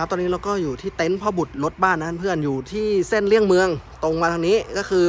ครับตอนนี้เราก็อยู่ที่เต็นท์พ่อบุตรรถบ้านนะเพื่อนอยู่ที่เส้นเลี่ยงเมือง ตรงมาทางนี้ก็คือ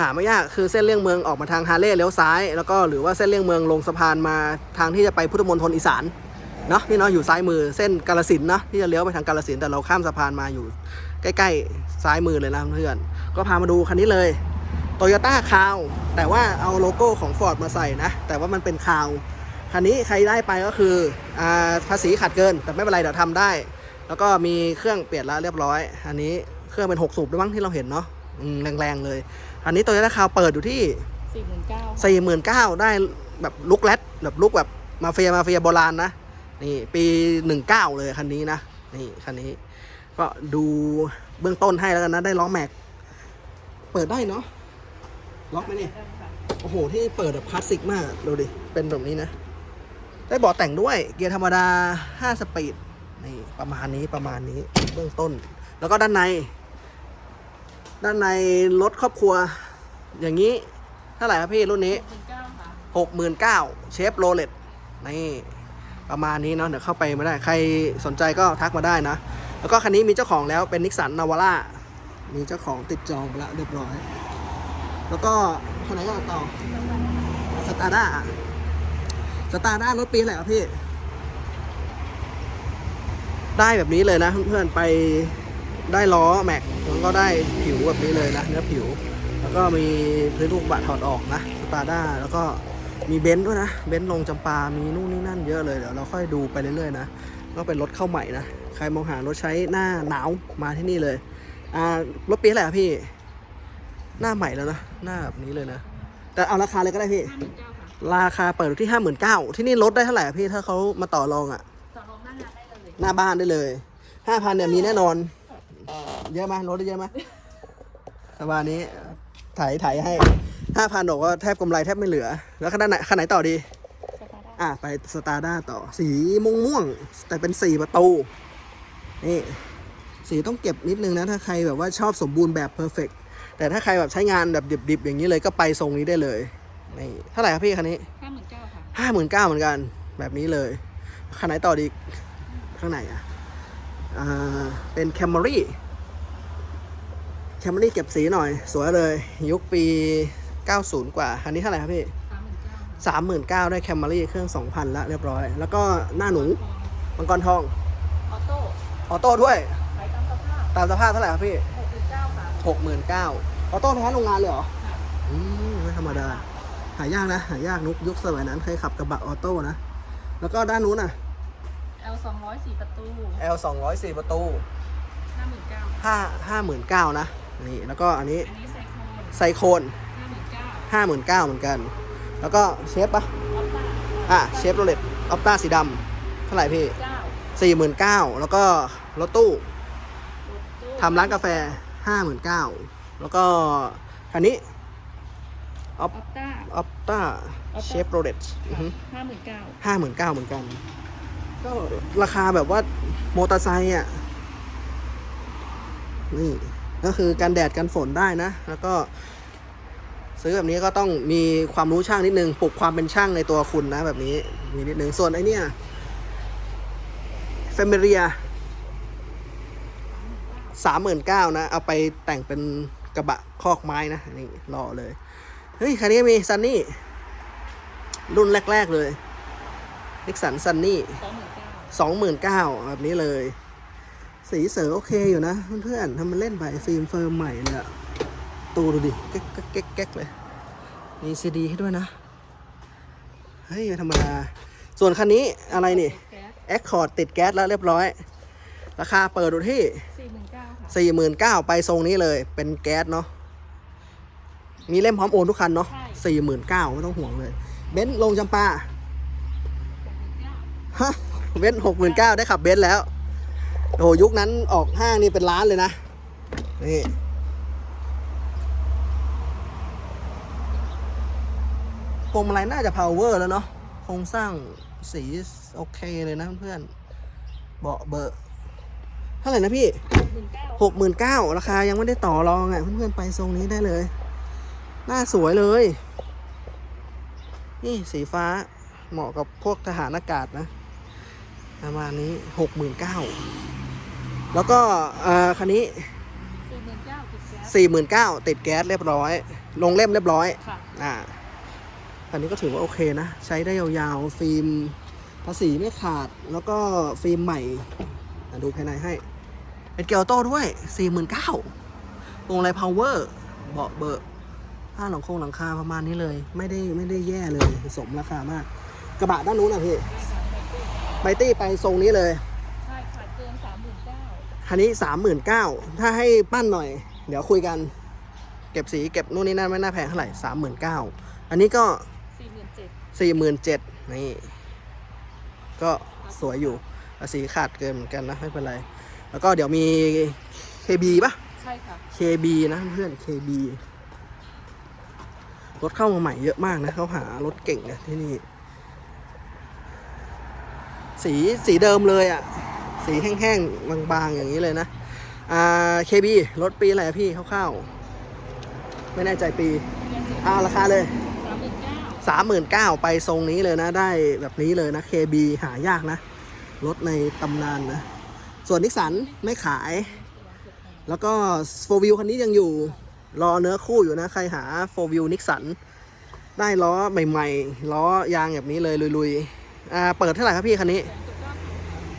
หาไม่ยากคือเส้นเลี่ยงเมืองออกมาทางฮาเล่เลี้ยวซ้าย แล้วก็หรือว่าเส้นเลี่ยงเมืองลงสะพานมาทางที่จะไปพุทธมณฑลอีสานเนาะนี่เนาะอยู่ซ้ายมือเส้นกาลสินเนาะที่จะเลี้ยวไปทางกาลสินแต่เราข้ามสะพานมาอยู่ ใกล้ๆซ้ายมือเลยนะเพื่อนก็พามาดูคันนี้เลยโตโยต้าคาวแต่ว่าเอาโลโก้ของ Ford มาใส่นะ แต่ว่ามันเป็นคาวคันนี้ใครได้ไปก็คืออภาษีขาดเกิน แต่ไม่เป็นไรเดี๋ยวทำได้ แล้วก็มีเครื่องเปลี่ยนแล้วเรียบร้อย อันนี้เครื่องเป็น 6 สูบด้วยมั้งที่เราเห็นเนาะอืมแรงๆเลย อันนี้โตโยต้าคาวเปิดอยู่ที่สี่หมื่นเก้าสี่หมื่นเก้าได้แบบลุกแรดแบบลุกแบบมาเฟียมาเฟียโบราณนะนี่ปีหนึ่งเก้าเลยคันนี้นะนี่คันนี้ ก็ดูเบื้องต้นให้แล้วกันนะได้ล้อแม็ก เปิดได้เนาะล็อกไหมเนี่ยโอ้โห ที่เปิดแบบคลาสสิกมากอะดูดิ เป็นแบบนี้นะ ได้เบาะแต่งด้วย เกียร์ธรรมดา 5 สปีด นี่ประมาณนี้ประมาณนี้เบื้องต้น แล้วก็ด้านใน ด้านในรถครอบครัว อย่างนี้เท่าไหร่ครับพี่รุ่นนี้หมื่นเก้าค่ะหกหมื่นเก้าเชฟโรเลตนี่ประมาณนี้เนาะเดี๋ยวเข้าไปไม่ได้ใครสนใจก็ทักมาได้นะ แล้วก็คันนี้มีเจ้าของแล้วเป็นนิสสันนาวาร่ามีเจ้าของติดจองไปแล้วเรียบร้อย แล้วก็คันไหนก็ต่อสตาร์ด้าสตาร์ด้ารถปีอะไรครับพี่ ได้แบบนี้เลยนะเพื่อนๆไปได้ล้อแม็กแล้วก็ได้ผิวแบบนี้เลยนะเนื้อผิว แล้วก็มีพื้นลูกบะถอดออกนะสตาร์ด้าแล้วก็มีเบนซ์ด้วยนะเบนซ์ลงจำปา มีนู่นนี่นั่นเยอะเลยเดี๋ยวเราค่อยดูไปเรื่อยๆนะก็เป็นรถเข้าใหม่นะ ใครมองหารถใช้หน้าหนาวมาที่นี่เลยอ่ารถปีอะไรอะพี่ หน้าใหม่แล้วนะ หน้าแบบนี้เลยนะ แต่เอาราคาเลยก็ได้พี่ห้าหมื่นเก้าค่ะราคาเปิดอยู่ที่ห้าหมื่นเก้าที่นี่ลดได้เท่าไหร่อะพี่ถ้าเขามาต่อรองอะ หน้าบ้านได้เลยห้าพันเนี่ยมีแน่นอน เยอะไหมลดได้เยอะไหมประมาณนี้ถ่ายถ่ายให้ห้าพันบอกว่าแทบกำไรแทบไม่เหลือ แล้วขนาดไหนขนาดไหนต่อดีสตาร์ทอะไปสตาร์ด้าต่อ สีม่วงม่วงๆแต่เป็นสีประตูนี่สีต้องเก็บนิดนึงนะ ถ้าใครแบบว่าชอบสมบูรณ์แบบเพอร์เฟกแต่ถ้าใครแบบใช้งานแบบดิบๆ อย่างนี้เลยก็ไปทรงนี้ได้เลยนี่เท่าไหร่ครับพี่คันนี้ห้าหมื่นเก้าค่ะห้าหมื่นเก้าเหมือนกัน แบบนี้เลยคันไหนต่อดี ข้างในอะอ่าเป็นแคม r รี่แคม r รี่เก็บสีหน่อย สวยเลย ยุคปี 90 กว่า อันนี้เท่าไหร่ครับพี่สามหมื่นเก้าค่ะ39,000ได้แคม r รี่เครื่อง 2,000ละเรียบร้อย แล้วก็หน้าหนูมังกรทอง ออโต้ ออโต้ด้วยขายตามสภาพตามสภาพเท่าไหร่ครับพี่หกหมื่นเก้าค่ะ69,000ออโต้แท้โรงงานเลยเหรอค่ะอืมไม่ธรรมดา หายากนะ หายากนุกยุคสมัยนั้นเคยขับกระบะออโต้นะ แล้วก็ด้านนู้นน่ะ L สองร้อยสี่ประตู L 204ประตูห้าหมื่นเก้าห้าห้าหมื่นเก้านะนี่แล้วก็อันนี้อันนี้ไซโคนไซโคนห้าหมื่นเก้าห้าหมื่นเก้าเหมือนกัน แล้วก็เชฟปะออต้าอะเชฟโรเลตออปต้าสีดำเท่าไหร่พี่เก้าสี่หมื่นเก้าแล้วก็รถตู้รถตู้ทำร้านกาแฟห้าหมื่นเก้าแล้วก็คันนี้ออออต้าออปต้า Opta เชฟโรเลตห้าหมื่นเก้าห้าหมื่นเก้าเหมือนกัน ก็ราคาแบบว่ามอเตอร์ไซค์อะ นี่ ก็คือกันแดดกันฝนได้นะ แล้วก็ ซื้อแบบนี้ก็ต้องมีความรู้ช่างนิดนึงปลุกความเป็นช่างในตัวคุณนะ แบบนี้มีนิดนึงส่วนไอเนี้ยเฟมิเรียสามหมื่นเก้านะ เอาไปแต่งเป็นกระบะคอกไม้นะ นี่หล่อเลย เฮ้ย คันนี้มีซันนี่ รุ่นแรก ๆ เลย นิกสันซันนี่สองหมื่นเก้าสองหมื่นเก้าแบบนี้เลย สีเสือโอเคอยู่นะ เพื่อนๆทำมันเล่นไปฟิล์มเฟิร์มใหม่เลยอะตูดูดิแก๊กแก๊กแก๊กแก๊กเลย มีซีดีให้ด้วยนะ เฮ้ยไม่ธรรมดา ส่วนคันนี้อะไรนี่แก๊สแอคคอร์ดติดแก๊สแล้วเรียบร้อย ราคาเปิดดูที่สี่หมื่นเก้าค่ะสี่หมื่นเก้าไปทรงนี้เลยเป็นแก๊สเนาะมีเล่มพร้อมโอนทุกคันเนาะสี่หมื่นเก้าไม่ต้องห่วงเลย เบนซ์ลงจำปาหกหมื่นเก้า ฮะเบนซ์หกหมื่นเก้าได้ขับเบนซ์แล้ว โอ้โหยุคนั้นออกห้างนี่เป็นล้านเลยนะ นี่พวงมาลัยน่าจะ power แล้วเนาะโครงสร้างสีโอเคเลยนะเพื่อนๆเบาะเบอะเท่าไหร่นะพี่หกหมื่นเก้าหกหมื่นเก้าราคายังไม่ได้ต่อรองอะเพื่อนๆไปทรงนี้ได้เลย หน้าสวยเลย นี่สีฟ้าเหมาะกับพวกทหารอากาศนะ ประมาณนี้หกหมื่นเก้าแล้วก็เอ่อคันนี้สี่หมื่นเก้าติดแก๊สสี่หมื่นเก้าติดแก๊สเรียบร้อย ลงเล่มเรียบร้อยค่ะอ่าอันนี้ก็ถือว่าโอเคนะ ใช้ได้ยาวๆ ฟิล์มภาษีไม่ขาดแล้วก็ฟิล์มใหม่อะดูภายในให้ เป็นเกียร์ออโต้ด้วย 49,000วงไรพาวเวอร์เบาะเบอร์ผ้าหลังโครงหลังคาประมาณนี้เลย ไม่ได้ไม่ได้แย่เลย สมราคามาก กระบะด้านนู้นอะพี่ ไบตี้ไปทรงนี้เลย ใช่ค่ะเกินสามหมื่นเก้าคันนี้สามหมื่นเก้าถ้าให้ปั้นหน่อย เดี๋ยวคุยกัน เก็บสีเก็บนู่นนี่นั่นไม่น่าแพงเท่าไหร่สามหมื่นเก้าอันนี้ก็สี่หมื่นเจ็ดสี่หมื่นเจ็ดนี่ ก็สวยอยู่ภาษีขาดเกินเหมือนกันนะไม่เป็นไร แล้วก็เดี๋ยวมี KB ปะใช่ค่ะ KB นะเพื่อน KB รถเข้ามาใหม่เยอะมากนะเขาหารถเก่งนะที่นี่ สีสีเดิมเลยอะ่ะ สีแห้งๆ บางๆ อย่างนี้เลยนะ อ่า KB รถปีอะไรพี่คร่าวๆ ไม่แน่ใจปีอ่าราคาเลยสามหมื่นเก้าสามหมื่นเก้าไปทรงนี้เลยนะ ได้แบบนี้เลยนะ KB หายากนะ รถในตำนานนะ ส่วนนิสสันไม่ขาย แล้วก็โฟวิวคันนี้ยังอยู่ รอเนื้อคู่อยู่นะ ใครหาโฟวิวนิสสันได้ล้อใหม่ ๆ ล้อยางแบบนี้เลยลุยๆ อ่าเปิดเท่าไหร่ครับพี่คันนี้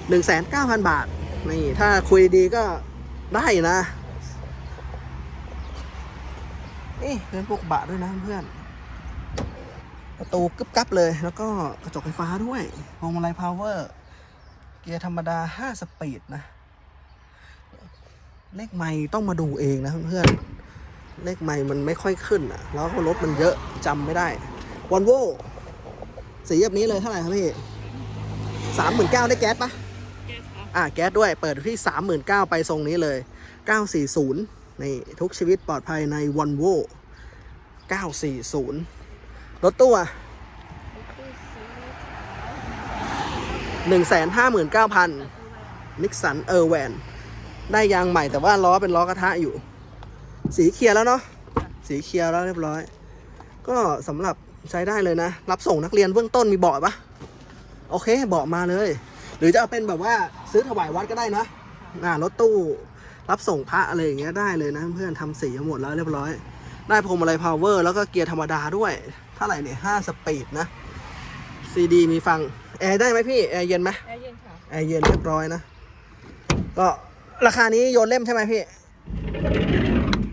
หนึ่งแสนเก้าพันบาท นี่ ถ้าคุยดีก็ได้นะ นี่เป็นพวกบะด้วยนะเพื่อน ประตูกึบกับเลย แล้วก็กระจกไฟฟ้าด้วยพวงมาลัยพาวเวอร์ เกียร์ธรรมดา 5 สปีดนะ เลขไม่ต้องมาดูเองนะเพื่อนเลขไม่มันไม่ค่อยขึ้นอะ แล้วก็รถมันเยอะจำไม่ได้วอลโว สีแบบนี้เลยเท่าไหร่ครับพี่สามหมื่นเก้าได้แก๊สปะแก๊สค่ะอะแก๊สด้วยเปิดที่สามหมื่นเก้าไปทรงนี้เลยเก้าสี่ศูนย์นี่ทุกชีวิตปลอดภัยในวอลโวเก้าสี่ศูนย์รถตู้อะรถตู้สีขาวหนึ่งแสนห้าหมื่นเก้าพันนิกสันเออร์แวนได้ยางใหม่แต่ว่าล้อเป็นล้อกระทะอยู่ สีเคลียร์แล้วเนาะสีเคลียร์แล้วเรียบร้อย ก็สำหรับ ใช้ได้เลยนะ รับส่งนักเรียนเบื้องต้นมีเบาะปะโอเคเบาะมาเลย หรือจะเอาเป็นแบบว่าซื้อถวายวัดก็ได้นะน่ารถตู้รับส่งพระอะไรอย่างเงี้ยได้เลยนะ เพื่อนทำสีมาหมดแล้วเรียบร้อย ได้พวงมาลัยพาวเวอร์แล้วก็เกียร์ธรรมดาด้วยเท่าไหร่เนี่ยห้าสปีดนะซีดีมีฟัง แอร์ได้ไหมพี่ แอร์เย็นไหมแอร์เย็นค่ะแอร์เย็นเรียบร้อยนะ ก็ราคานี้โยนเล่มใช่ไหมพี่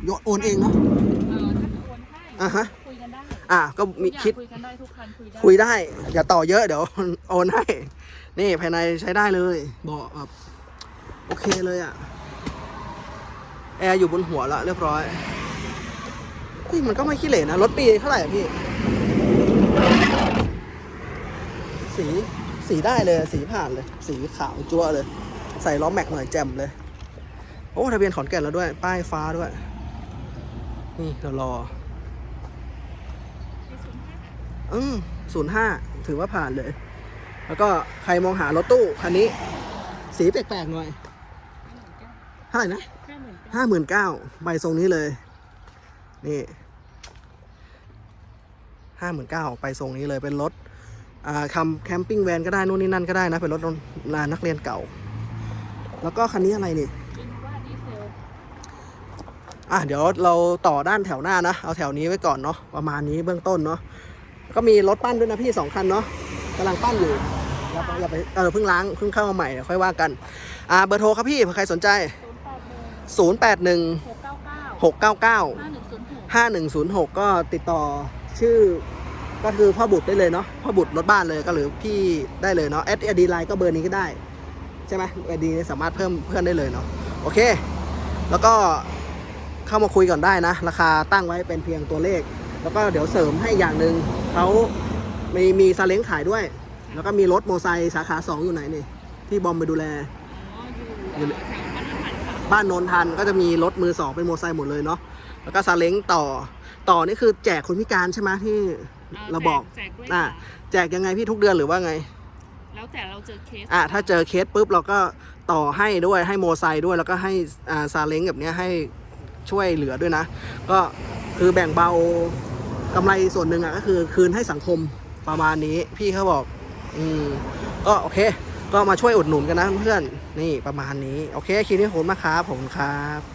โยนโอนเองเนาะเอ่อถ้าจะโอนให้อ่าฮะคุยกันได้ อะก็มีทุกอย่างคิดคุยกันได้ทุกคันคุยได้คุยได้อย่าต่อเยอะเดี๋ยวโอนให้นี่ภายในใช้ได้เลยเบาะแบบโอเคเลยอะ่ะแอร์อยู่บนหัวแล้วเรียบร้อยเฮ้ยมันก็ไม่ขี้เหร่นะรถปีเท่าไหร่อะพี่ สีสีได้เลยสีผ่านเลย สีขาวจั่วเลย ใส่ล้อแม็กหน่อยแจ่มเลย โอ้ทะเบียนขอนแก่นแล้วด้วย ป้ายฟ้าด้วย นี่เดี๋ยวรอ อืมศูนย์ห้าถือว่าผ่านเลย แล้วก็ใครมองหารถตู้คันนี้ สีแปลกๆหน่อยเท่าไหร่นะห้าหมื่นเก้าห้าหมื่นเก้าใบทรงนี้เลย นี่ห้าหมื่นเก้าไปทรงนี้เลยเป็นรถอ่าคำแคมปิ้งแวนก็ได้นู่นนี่นั่นก็ได้นะ เป็นรถลานนักเรียนเก่า แล้วก็คันนี้อะไรนี่อะเดี๋ยวเราต่อด้านแถวหน้านะ เอาแถวนี้ไว้ก่อนเนาะประมาณนี้เบื้องต้นเนาะ ก็มีรถปั้นด้วยนะพี่สองคันเนาะกำลังปั้นอยู่อย่าไปอย่าไปเออเพิ่งล้างเพิ่งเข้ามาใหม่เดี๋ยวค่อยว่ากันอ่าเบอร์โทรครับพี่เผื่อใครสนใจศูนย์แปดหนึ่ง081หกเก้าเก้า699ห้าหนึ่งศูนย์หก5106 ก็ติดต่อชื่อก็คือพ่อบุตรได้เลยเนาะพ่อบุตรรถบ้านเลยก็หรือพี่ได้เลยเนาะแอดดีไลน์ก็เบอร์นี้ก็ได้ ใช่ไหมแอดดีสามารถเพิ่มเพื่อนได้เลยเนาะโอเค แล้วก็เข้ามาคุยก่อนได้นะ ราคาตั้งไว้เป็นเพียงตัวเลข แล้วก็เดี๋ยวเสริมให้อย่างหนึ่ง เขามีมีซาเล้งขายด้วย แล้วก็มีรถโมอไซค์สาขา2อยู่ไหนนี่ ที่บอมไปดูแลอ๋ออยู่แถวพันธพันธ์ค่ะบ้านโนนทันก็จะมีรถมือสองเป็นโมอไซค์หมดเลยเนาะ แล้วก็ซาเล้งต่อ ต่อนี่คือแจกคนพิการใช่ไหมที่เราบอกแจกด้วยอ่าค่ะแจกยังไงพี่ทุกเดือนหรือว่าไง แล้วแต่เราเจอเคสอ่าถ้าเจอเคสปุ๊บเราก็ต่อให้ด้วยให้โมอไซค์ด้วยแล้วก็ให้อ่าซาเล้งแบบเนี้ยให้ช่วยเหลือด้วยนะ ก็คือแบ่งเบา กำไรส่วนหนึ่งอะก็คือคืนให้สังคมประมาณนี้ พี่เขาบอก อืมก็โอเค ก็มาช่วยอุดหนุนกันนะเพื่อนนี่ประมาณนี้ โอเคคลิปนี้ขอบคุณมากครับผมครับ